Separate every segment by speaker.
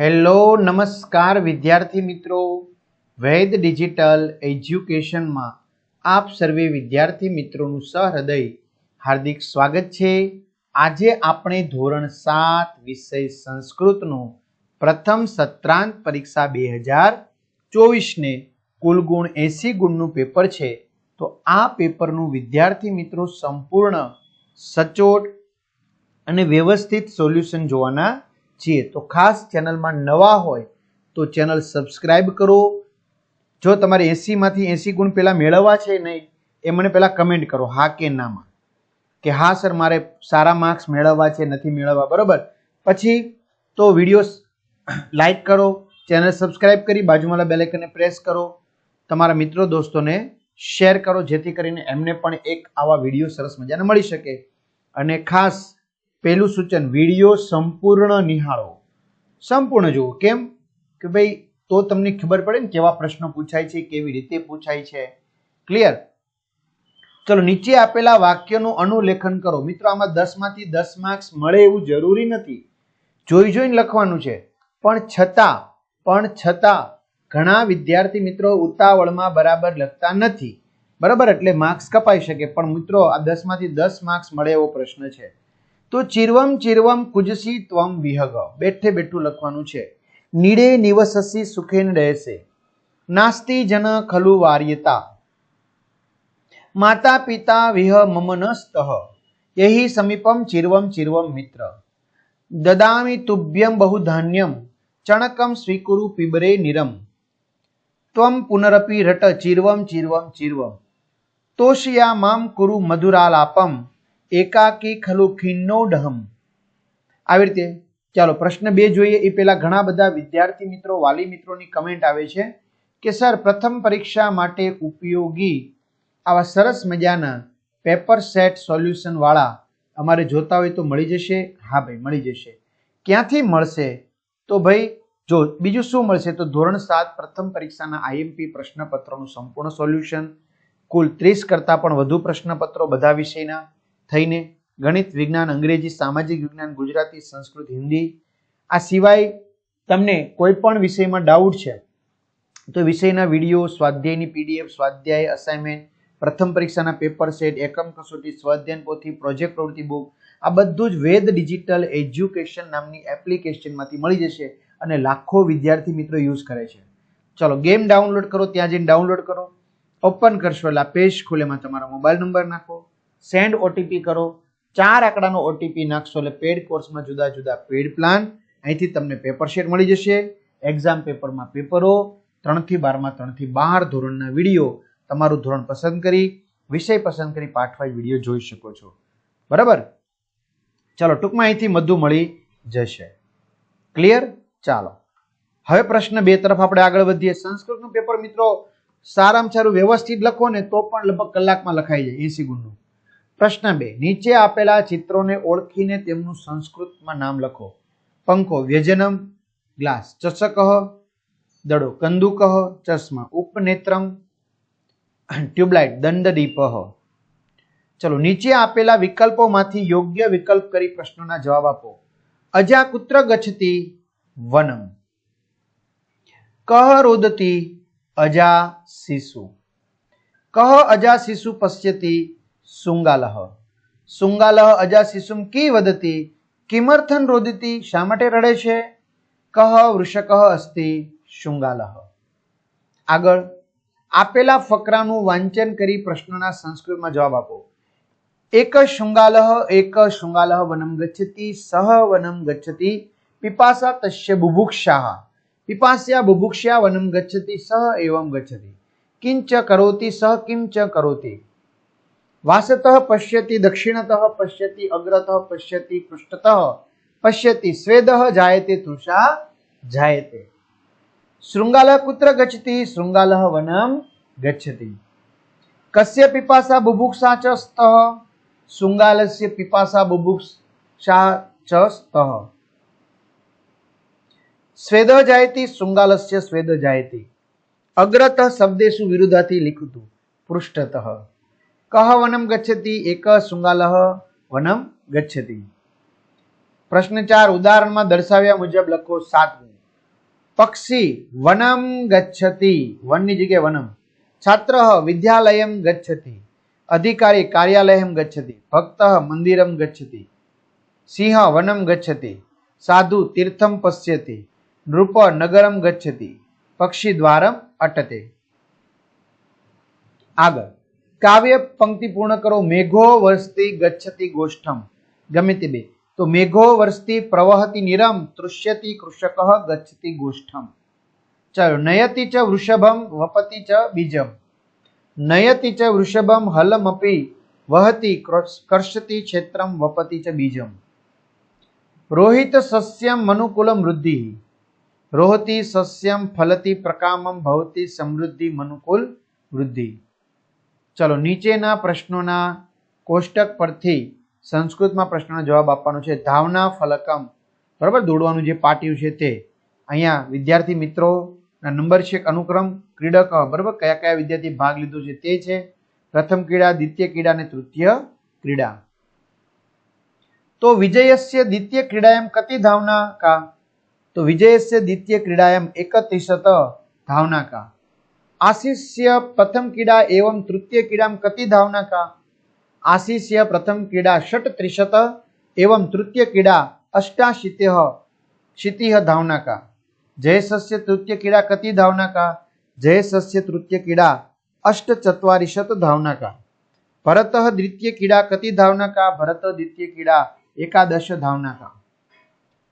Speaker 1: Hello, નમસ્કાર વિદ્યાર્થી મિત્રો. વૈદ ડિજિટલ એજ્યુકેશનમાં આપ સર્વે વિદ્યાર્થી મિત્રોનું સહૃદય, હાર્દિક સ્વાગત છે. આજે આપણે ધોરણ સાત વિષય સંસ્કૃતનું પ્રથમ સત્રાંત પરીક્ષા બે હજાર ચોવીસને કુલ ગુણ એંસી ગુણનું પેપર છે. તો આ પેપરનું વિદ્યાર્થી મિત્રો સંપૂર્ણ સચોટ અને વ્યવસ્થિત સોલ્યુશન જોવાના છીએ તો ખાસ ચેનલમાં નવા હોય તો ચેનલ સબસ્ક્રાઈબ કરો. જો તમારે એંસીમાંથી એંસી ગુણ પહેલાં મેળવવા છે નહીં, એ મને પહેલાં કમેન્ટ કરો, હા કે નામાં. કે હા સર, મારે સારા માર્ક્સ મેળવવા છે, નથી મેળવવા, બરાબર? પછી તો વીડિયો લાઈક કરો, ચેનલ સબસ્ક્રાઈબ કરી બાજુમાં બેલેકને પ્રેસ કરો, તમારા મિત્રો દોસ્તોને શેર કરો, જેથી કરીને એમને પણ એક આવા વીડિયો સરસ મજાના મળી શકે. અને ખાસ પહેલું સૂચન, વીડિયો સંપૂર્ણ નિહાળો. સંપૂર્ણ જુઓ. કેમ? કે ભાઈ, તો તમને ખબર પડે ને કેવા પ્રશ્નો પૂછાય છે, કેવી રીતે પૂછાય છે. ક્લિયર ચલો, નીચે આપેલા વાક્યનું અનુલેખન કરો. મિત્રો, આમાં દસમાંથી દસ માર્ક્સ મળે એવું જરૂરી નથી. જોઈ જોઈને લખવાનું છે. પણ છતાં પણ છતાં, ઘણા વિદ્યાર્થી મિત્રો ઉતાવળમાં બરાબર લખતા નથી. બરાબર? એટલે માર્ક્સ કપાઈ શકે. પણ મિત્રો, આ દસમાંથી દસ માર્ક્સ મળે એવો પ્રશ્ન છે. તો ચિરવમ ચિરવમ કુજસી ત્વમ વિહગ. બેઠે બેઠું લખવાનું છે. નીડે નિવસસી સુખેન રહેશે. નાસ્તી જન ખલુ વાર્યતા. માતા પિતા વિહ મમનસ્તઃ યહી સમીપમ ચિરવમ ચિરવમ મિત્ર. દદામી તુભ્યમ બહુ ધાન્યમ. ચણકમ સ્વીકુરુ પીબરે નિરમ. ત્વમ પુનરપી રટ ચિરવમ ચિરવમ ચિરવમ. તોષિયા મામ કુરુ મધુરાલાપમ. એકાકી ખલુ ખિન્નોડહમ આવી રીતે, ચાલો, પ્રશ્ન બે જોઈએ. એ પહેલા ઘણા બધા વિદ્યાર્થી મિત્રો, વાલી મિત્રોની કમેન્ટ આવે છે કે, સર, પ્રથમ પરીક્ષા માટે ઉપયોગી આવા સરસ મજાના પેપર સેટ સોલ્યુશન વાળા અમારે જોતા હોય તો મળી જશે. હા ભાઈ, મળી જશે. ક્યાંથી મળશે? તો ભાઈ, જો બીજું શું મળશે? તો ધોરણ સાત પ્રથમ પરીક્ષાના આઈએમપી પ્રશ્નપત્રોનું સંપૂર્ણ સોલ્યુશન કુલ ત્રીસ કરતાં પણ વધુ પ્રશ્નપત્રો બધા વિષયના થઈને ગણિત વિજ્ઞાન, અંગ્રેજી, સામાજિક વિજ્ઞાન, ગુજરાતી, સંસ્કૃત, હિન્દી, આ સિવાય તમને કોઈ પણ વિષયમાં ડાઉટ છે, તો વિષયના વીડિયો સ્વાધ્યાયની પીડીએફ સ્વાધ્યાય અસાઇનમેન્ટ પ્રથમ પરીક્ષાના પેપર સેટ એકમ કસોટી, સ્વાધ્યાયન પોથી પ્રોજેક્ટ પ્રવૃત્તિ બુક આ બધું જ વેદ ડિજિટલ એજ્યુકેશન નામની એપ્લિકેશનમાંથી મળી જશે અને લાખો વિદ્યાર્થી મિત્રો યુઝ કરે છે. ચલો ગેમ ડાઉનલોડ કરો, ત્યાં જઈને ડાઉનલોડ કરો ઓપન કરશો એટલે પેજ ખુલેમાં તમારો મોબાઈલ નંબર નાખો. સેન્ડ ઓટીપી કરો. ચાર આંકડાનો ઓટીપી નાખશો એટલે પેડ કોર્સમાં જુદા જુદા પેડ પ્લાન અહીંથી તમને પેપર શેટ મળી જશે. એક્ઝામ પેપરમાં પેપરો ત્રણથી બારમાં, ત્રણથી બાર ધોરણના વીડિયો તમારું ધોરણ પસંદ કરી, વિષય પસંદ કરી પાઠવાય વીડિયો જોઈ શકો છો. બરાબર? ચાલો, ટૂંકમાં અહીંથી બધું મળી જશે. ક્લિયર ચાલો. હવે પ્રશ્ન બે તરફ આપણે આગળ વધીએ. સંસ્કૃતનું પેપર મિત્રો, સારામાં સારું વ્યવસ્થિત લખો ને તો પણ લગભગ કલાકમાં લખાઈ જાય. એસી ગુણનું. પ્રશ્ન બે. નીચે આપેલા ચિત્રોને ઓળખીને તેમનું સંસ્કૃતમાં નામ લખો. પંખો, વ્યજનમ, ગ્લાસ ચષકહ દડો કંદુકહ ચશ્મા, ઉપનેત્રમ, ટ્યુબલાઇટ દંડદીપહ ચલો, નીચે આપેલા વિકલ્પોમાંથી યોગ્ય વિકલ્પ કરી પ્રશ્નોના જવાબ આપો. અજા કુત્ર ગચ્છતી વનમ. કહ રોદતી અજા શિશુ. કહ અજા શિશુ પશ્યતી શુંગાલહ શુંગાલહ અજા શિશુમ કી વદતી? કિમર્થન રોદતી? શા માટે રડે છે? કહ વૃષક અસ્તિ? શુંગાલહ આગળ, આપેલા ફકરાનું વાંચન કરી પ્રશ્નોના સંસ્કૃતમાં જવાબ આપો. એક શૃંગાલહ એક શૃંગાલહ વનમ ગચ્છતિ, સહ વનમ ગચ્છતિ, પીપાસા તસ્ય બુભુક્ષાહ. પીપાસ્યા બુભુક્ષ્યા વનમ ગચ્છતિ, સહ એવમ ગચ્છતિ. કિંચ કરોતિ, સહ કિંચ કરોતિ. વાસત પશ્યતિ દક્ષિણત, પશ્યતિ અગ્રત, પશ્યતિ પૃષ્ઠત, પશ્યતિ સ્વેદ જાયતે તૃષા જાયતે. શૃંગાલ કુત્ર ગચ્છતિ, શૃંગાલ વનમ ગચ્છતિ. કસ્ય પીપાસા બુભુક્ષા ચ સ્તઃ, શૃંગાલસ્ય પીપાસા બુભુક્ષા ચ સ્તઃ. સ્વેદ જાયતી, શૃંગાલસ્ય સ્વેદ જાયતી. અગ્રત શબ્દેશુ વિરુદ્ધાથી લિખતું, પૃષ્ઠતઃ. કહ વનમ ગચ્છતિ એક શૃંગાલહ વનમ ગચ્છતિ પ્રશ્ન ચાર ઉદાહરણમાં દર્શાવ્યા મુજબ લખો સાતમું પક્ષી વનમ ગચ્છતિ વનની જગ્યાએ વનમ છાત્ર વિદ્યાલયમ ગચ્છતિ અધિકારી કાર્યાલયમ ગચ્છતિ ભક્ત મંદિરમ ગચ્છતિ સિંહ વનમ ગચ્છતિ સાધુ તીર્થમ પશ્યતિ નૃપ નગરમ ગચ્છતિ પક્ષી દ્વારમ અટતે આગળ કાવ્ય પંક્તિ પૂર્ણ કરો. મેઘો વર્ષતી ગચ્છતી ગોષ્ઠમ. ગમે તે બે. તો મેઘો વર્ષતી પ્રવહતી નિરમ, તૃષ્યતી કૃષક ગચ્છતી ગોષ્ઠમ. ચાલો, નયતિ ચ વૃષભમ, વપતિ ચ બીજમ. નયતિ ચ વૃષભમ, હલમપી, વહતી કર્ષતિ ક્ષેત્રમ વપતિ ચ બીજમ. રોહિત સસ્યમ મનુકુલમ વૃદ્ધિ. રોહતી સસ્યમ ફલતી પ્રકામમ, ભવતી સમૃદ્ધિ મનુકુલ વૃદ્ધિ. ચલો નીચેના પ્રશ્નોના કોષ્ટક પરથી સંસ્કૃતમાં પ્રશ્નનો જવાબ આપવાનો છે. ધાવના ફલકમ. બરાબર? દોડવાનું જે પાટિયું છે તે. અહીંયા વિદ્યાર્થી મિત્રોના નંબર છે અનુક્રમ, ક્રીડક, બરાબર? કયા કયા વિદ્યાર્થી ભાગ લીધો છે તે છે. પ્રથમ ક્રીડા, દ્વિતીય ક્રીડા અને તૃતીય ક્રીડા. તો વિજયસ્ય દ્વિતીય ક્રીડાયામ કતિ ધાવના કા? તો વિજયસ્ય દ્વિતીય ક્રીડાયામ એકત્રિશત ધાવના કા? આશિષ્ય પ્રથમ કીડા એવમ તૃતીય કીડામ કતિ ધાવના કા આશિષ્ય પ્રથમ કીડા ષટ ત્રિશત એવમ તૃતીય કીડા અષ્ટાશીતેહ શીતિહ ધાવના કા જય સસ્ય તૃતીય કીડા કતિ ધાવના કા જય સસ્ય તૃતીય કીડા અષ્ટ ચત્વારિશત ધાવના કા ભરત દ્વિતીય કીડા કતિ ધાવના કા ભરત દ્વિતીય કીડા એકાદશ ધાવના કા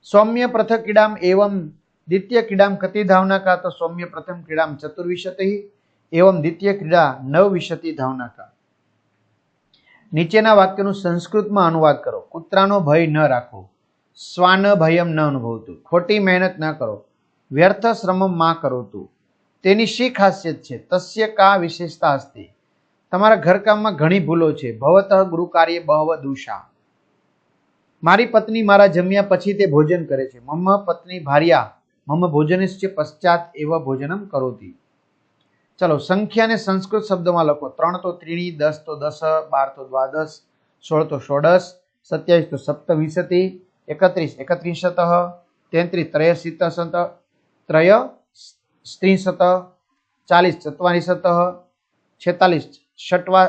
Speaker 1: સૌમ્ય પ્રથ કીડામ એવમ દ્વિતીય ક્રીડામ કતિ ધાવનાકા તો સૌમ્ય પ્રથમ ક્રીડામ ચતુર્વિશતિ એવમ દ્વિતીય ક્રીડા નવવિશતિ ધાવના ધાવનાકા. નીચેના વાક્યનું સંસ્કૃતમાં અનુવાદ કરો. કૂતરાનો ભય ન રાખો. સ્વાન ભયમ ન અનુભવતું. ખોટી મહેનત ન કરો. વ્યર્થ શ્રમમાં કરો તું તેની શી ખાસિયત છે? તસ્ય કા વિશેષતા હસ્તી તમારા ઘરકામમાં ઘણી ભૂલો છે. ભવતઃ ગૃહ કાર્ય બહવ દુષા. મારી પત્ની મારા જમ્યા પછી તે ભોજન કરે છે. મમ્મ, પત્ની, ભાર્યા મમ ભોજનશ્ચ પશ્ચાત એવ ભોજનમ કરોતી ચલો સંખ્યાને સંસ્કૃત શબ્દમાં લખો ત્રણ તો ત્રીણી દસ તો દસ બાર તો દ્વાદશ સોળ તો ષોડશ સત્યાવીસ તો સપ્તવિંશતિ એકત્રીસ એકત્રીસત તેત્રીસ ત્રયશીત ત્રય સ્ત્રીશત ચાલીસ ચત્વારીશત છેતાલીસ ષટવા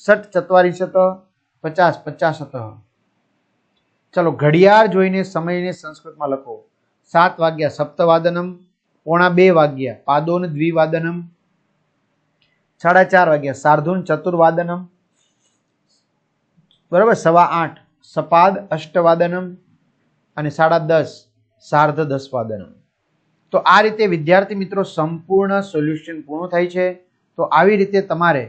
Speaker 1: ષટ ચત્વારીશત પચાસ પચાસત ચલો ઘડિયાળ જોઈને સમયને સંસ્કૃતમાં લખો સાત વાગ્યા સપ્તવાદનમ, પોણા બે વાગ્યા પાદોન દ્વિવાદનમ, સાડા ચાર વાગ્યા સાર્ધુન ચતુર્વાદનમ, બરાબર સવા આઠ સપાદ અષ્ટવાદનમ અને સાડા દસ સાર્ધ દસ વાદનમ તો આ રીતે વિદ્યાર્થી મિત્રો સંપૂર્ણ સોલ્યુશન પૂર્ણ થાય છે. તો આવી રીતે તમારે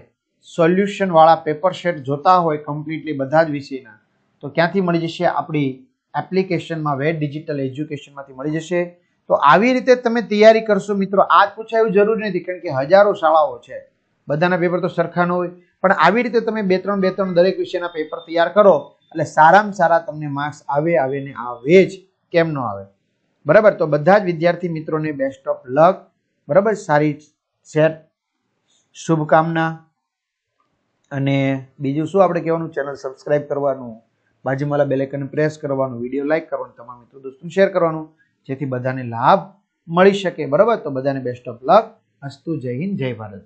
Speaker 1: સોલ્યુશનવાળા પેપર શેટ જોતા હોય કમ્પ્લીટલી બધા જ વિષયના, તો ક્યાંથી મળી જશે આપણી એપ્લિકેશનમાં વેટ ડિજિટલ એજ્યુકેશનમાંથી મળી જશે. તો આવી રીતે તમે તૈયારી કરશો મિત્રો. પૂછાય એવું જરૂરી નથી, કારણ કે હજારો શાળાઓ છે. બધાના પેપર તો સરખા ન હોય. પણ આવી રીતે તમે બે, ત્રણ બે, ત્રણ દરેક વિષયના પેપર તૈયાર કરો, એટલે સારામાં સારા તમને માર્ક્સ આવે આવે ને આવે જ, કેમ ન આવે. બરાબર? તો બધા જ વિદ્યાર્થી મિત્રોને બેસ્ટ ઓફ લક બરાબર? સારી સેટ. શુભકામના. અને બીજું શું આપણે કહેવાનું? ચેનલ સબસ્ક્રાઈબ કરવાનું. બાજુમાં બેલેકન પ્રેસ કરવાનું વીડિયો લાઈક કરવાનું, તમામ મિત્રો દોસ્તોને શેર કરવાનું, જેથી બધાને લાભ મળી શકે. બરાબર? તો બધાને બેસ્ટ ઓફ લક અસ્તુ જય હિન્દ, જય ભારત.